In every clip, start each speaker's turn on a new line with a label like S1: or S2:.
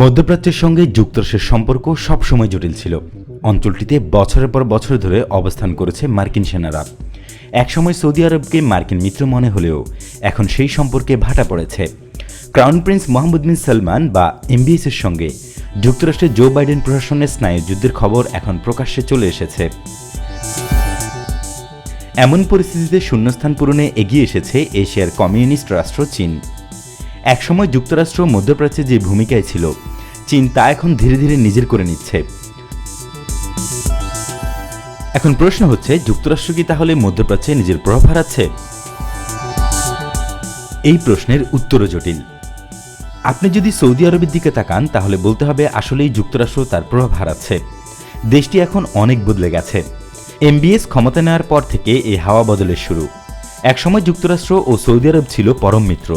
S1: মধ্যপ্রাচ্যের সঙ্গে যুক্তরাষ্ট্রের সম্পর্ক সবসময় জটিল ছিল। অঞ্চলটিতে বছরের পর বছর ধরে অবস্থান করেছে মার্কিন সেনারা। একসময় সৌদি আরবকে মার্কিন মিত্র মনে হলেও এখন সেই সম্পর্কে ভাটা পড়েছে। Crown prince Mohammed bin Salman বা এমবিএসের সঙ্গে যুক্তরাষ্ট্রের জো বাইডেন প্রশাসনের স্নায়ু যুদ্ধের খবর এখন প্রকাশ্যে চলে এসেছে। এমন পরিস্থিতিতে শূন্যস্থান পূরণে এগিয়ে এসেছে এশিয়ার কমিউনিস্ট রাষ্ট্র চীন। একসময় যুক্তরাষ্ট্র মধ্যপ্রাচ্যে যে ভূমিকায় ছিল চীন তা এখন ধীরে ধীরে নিজের করে নিচ্ছে। এখন প্রশ্ন হচ্ছে, যুক্তরাষ্ট্র কি তাহলে মধ্যপ্রাচ্যে নিজের প্রভাব হারাচ্ছে? এই প্রশ্নের উত্তরও জটিল। আপনি যদি সৌদি আরবের দিকে তাকান, তাহলে বলতে হবে আসলেই যুক্তরাষ্ট্র তার প্রভাব হারাচ্ছে। দেশটি এখন অনেক বদলে গেছে। এমবিএস ক্ষমতা নেওয়ার পর থেকে এই হাওয়া বদলের শুরু। একসময় যুক্তরাষ্ট্র ও সৌদি আরব ছিল পরম মিত্র,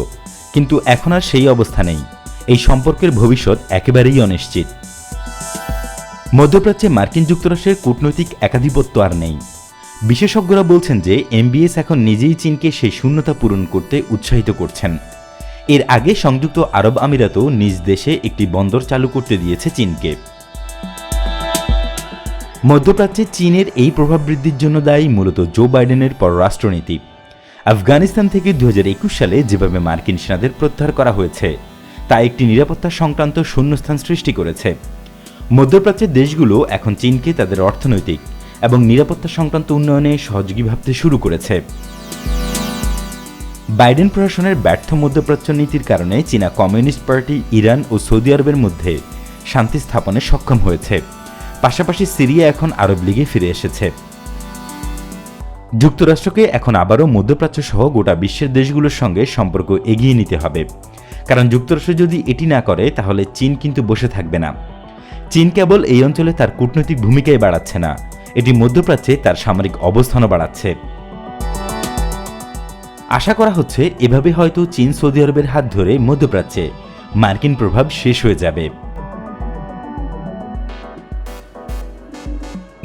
S1: কিন্তু এখন আর সেই অবস্থা নেই। এই সম্পর্কের ভবিষ্যৎ একেবারেই অনিশ্চিত। মধ্যপ্রাচ্যে মার্কিন যুক্তরাষ্ট্রের কূটনৈতিক একাধিপত্য আর নেই। বিশেষজ্ঞরা বলছেন যে এমবিএস এখন নিজেই চীনকে সেই শূন্যতা পূরণ করতে উৎসাহিত করছেন। এর আগে সংযুক্ত আরব আমিরাতও নিজ দেশে একটি বন্দর চালু করতে দিয়েছে চীনকে। মধ্যপ্রাচ্যে চীনের এই প্রভাব বৃদ্ধির জন্য দায়ী মূলত জো বাইডেনের পররাষ্ট্রনীতি। আফগানিস্তান থেকে দু হাজার একুশ সালে যেভাবে মার্কিন সেনাদের প্রত্যাহার করা হয়েছে তা একটি নিরাপত্তা সংক্রান্ত শূন্যস্থান সৃষ্টি করেছে। মধ্যপ্রাচ্যের দেশগুলো এখন চীনকে তাদের অর্থনৈতিক এবং নিরাপত্তা সংক্রান্ত উন্নয়নে সহযোগী ভাবতে শুরু করেছে। বাইডেন প্রশাসনের ব্যর্থ মধ্যপ্রাচ্য নীতির কারণে চীনা কমিউনিস্ট পার্টি ইরান ও সৌদি আরবের মধ্যে শান্তি স্থাপনে সক্ষম হয়েছে। পাশাপাশি সিরিয়া এখন আরব লীগে ফিরে এসেছে। যুক্তরাষ্ট্রকে এখন আবারও মধ্যপ্রাচ্য সহ গোটা বিশ্বের দেশগুলোর সঙ্গে সম্পর্ক এগিয়ে নিতে হবে। কারণ যুক্তরাষ্ট্র যদি এটি না করে, তাহলে চীন কিন্তু বসে থাকবে না। চীন কেবল এই অঞ্চলে তার কূটনৈতিক ভূমিকাই বাড়াচ্ছে না, এটি মধ্যপ্রাচ্যে তার সামরিক অবস্থানও বাড়াচ্ছে। আশা করা হচ্ছে, এভাবে হয়তো চীন সৌদি আরবের হাত ধরে মধ্যপ্রাচ্যে মার্কিন প্রভাব শেষ হয়ে যাবে।